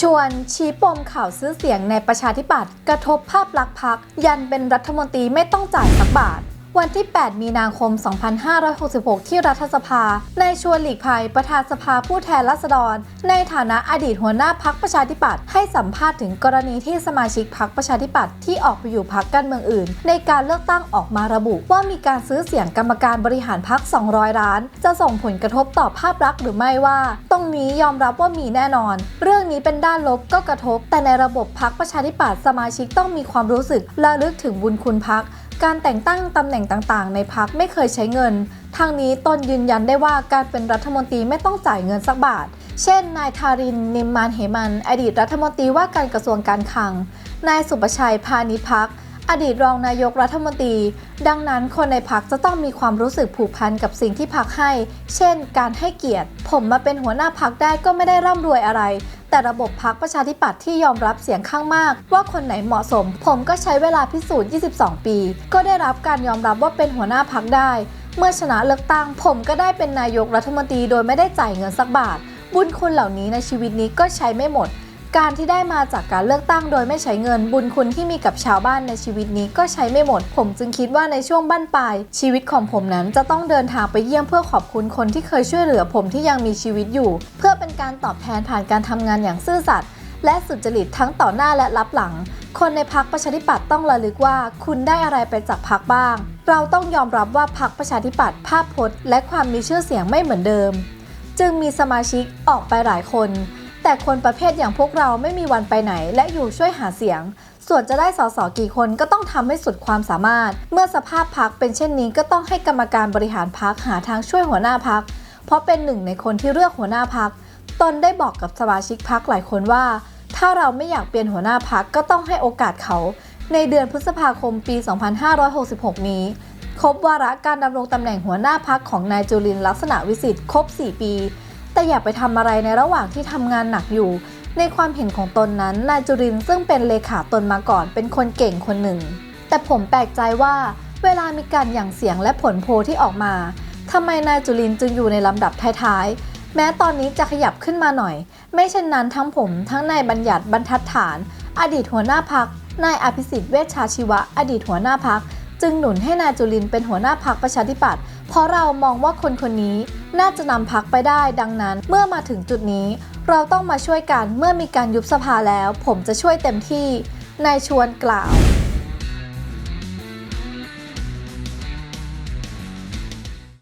ชวนชี้ปมข่าวซื้อเสียงในประชาธิปัตย์กระทบภาพลักษณ์พักยันเป็นรัฐมนตรีไม่ต้องจ่ายสักบาท วันที่ 8 มีนาคม 2566 ที่รัฐสภา ในายชวนหลีกภัยประธานสภาผู้แทนราษฎร ในฐานะอดีตหัวหน้าพักประชาธิปัตย์ให้สัมภาษณ์ถึงกรณีที่สมาชิกพักประชาธิปัตย์ที่ออกไปอยู่พักการเมืองอื่น ในการเลือกตั้งออกมาระบุ ว่ามีการซื้อเสียงกรรมการบริหารพัก 200 ล้าน จะส่งผลกระทบต่อภาพลักษณ์หรือไม่ว่า ตรงนี้ยอมรับว่ามีแน่นอน เรื่องนี้เป็นด้านลบก็กระทบ แต่ในระบบพักประชาธิปัตย์สมาชิกต้องมีความรู้สึกระลึกถึงบุญคุณพัก การแต่งตั้งตำแหน่งต่างๆ ในพักไม่เคยใช้เงิน ทางนี้ตนยืนยันได้ว่าการเป็นรัฐมนตรีไม่ต้องจ่ายเงินสักบาท เช่น นายทาริน นิมมานเหมัน อดีตรัฐมนตรีว่าการกระทรวงการคลัง นายสุประชัย พานิชพัก อดีตรองนายกรัฐมนตรี ดังนั้นคนในพักจะต้องมีความรู้สึกผูกพันกับสิ่งที่พักให้ เช่น การให้เกียรติ ผมมาเป็นหัวหน้าพักได้ก็ไม่ได้ร่ำรวยอะไร แต่ระบบพักประชาธิปัตย์ที่ยอมรับเสียงข้างมาก ว่าคนไหนเหมาะสม ผมก็ใช้เวลาพิสูจน์ 22 ปี ก็ได้รับการยอมรับว่าเป็นหัวหน้าพักได้ เมื่อชนะเลือกตั้ง ผมก็ได้เป็นนายกรัฐมนตรีโดยไม่ได้จ่ายเงินสักบาท บุญคุณเหล่านี้ในชีวิตนี้ก็ใช้ไม่หมด การที่ได้มาจากการเลือกตั้งโดยไม่ใช้เงินบุญคุณที่มีกับชาวบ้านในชีวิตนี้ก็ใช้ไม่หมด ผมจึงคิดว่าในช่วงบั้นปลาย ชีวิตของผมนั้นจะต้องเดินทางไปเยี่ยมเพื่อขอบคุณคนที่เคยช่วยเหลือผมที่ยังมีชีวิตอยู่ เพื่อเป็นการตอบแทนผ่านการทำงานอย่างซื่อสัตย์และสุจริตทั้งต่อหน้าและรับหลัง คนในพักประชาธิปัตย์ต้องระลึกว่า คุณได้อะไรไปจากพักบ้าง เราต้องยอมรับว่าพักประชาธิปัตย์ภาพพจน์และความมีชื่อเสียงไม่เหมือนเดิม จึงมีสมาชิกออกไปหลายคน แต่คนประเภทอย่างพวกเราไม่มีวันไปไหน และอยู่ช่วยหาเสียง ส่วนจะได้สสกี่คนก็ต้องทำให้สุดความสามารถ เมื่อสภาพพักเป็นเช่นนี้ก็ต้องให้กรรมการบริหารพักหาทางช่วยหัวหน้าพัก เพราะเป็นหนึ่งในคนที่เลือกหัวหน้าพัก ตนได้บอกกับสมาชิกพักหลายคนว่า ถ้าเราไม่อยากเปลี่ยนหัวหน้าพักก็ต้องให้โอกาสเขา ในเดือนพฤษภาคมปี 2566 นี้ครบวาระการดำรงตำแหน่งหัวหน้าพักของนายจุลินลักษณะวิสิทธิ์ครบ 4 ปี แต่อย่าไปทำอะไรในระหว่างที่ทำงานหนักอยู่ ในความเห็นของตนนั้นนายจุรินซึ่งเป็นเลขาตนมาก่อนเป็นคนเก่งคนหนึ่ง แต่ผมแปลกใจว่าเวลามีการหยั่งเสียงและผลโพลที่ออกมาทำไมนายจุรินจึงอยู่ในลำดับท้ายๆ แม้ตอนนี้จะขยับขึ้นมาหน่อย ไม่เช่นนั้นทั้งผมทั้งนายบัญญัติบรรทัดฐาน อดีตหัวหน้าพักนายอภิสิทธิ์เวชชาชีวะ อดีตหัวหน้าพัก จึงหนุนให้นายจุลินเป็นหัวหน้าพักประชาธิปัตย์เพราะเรามองว่าคนคนนี้ น่าจะนำพักไปได้ดังนั้นเมื่อมาถึงจุดนี้ เราต้องมาช่วยกันเมื่อมีการยุบสภาแล้ว ผมจะช่วยเต็มที่นายชวนกล่าว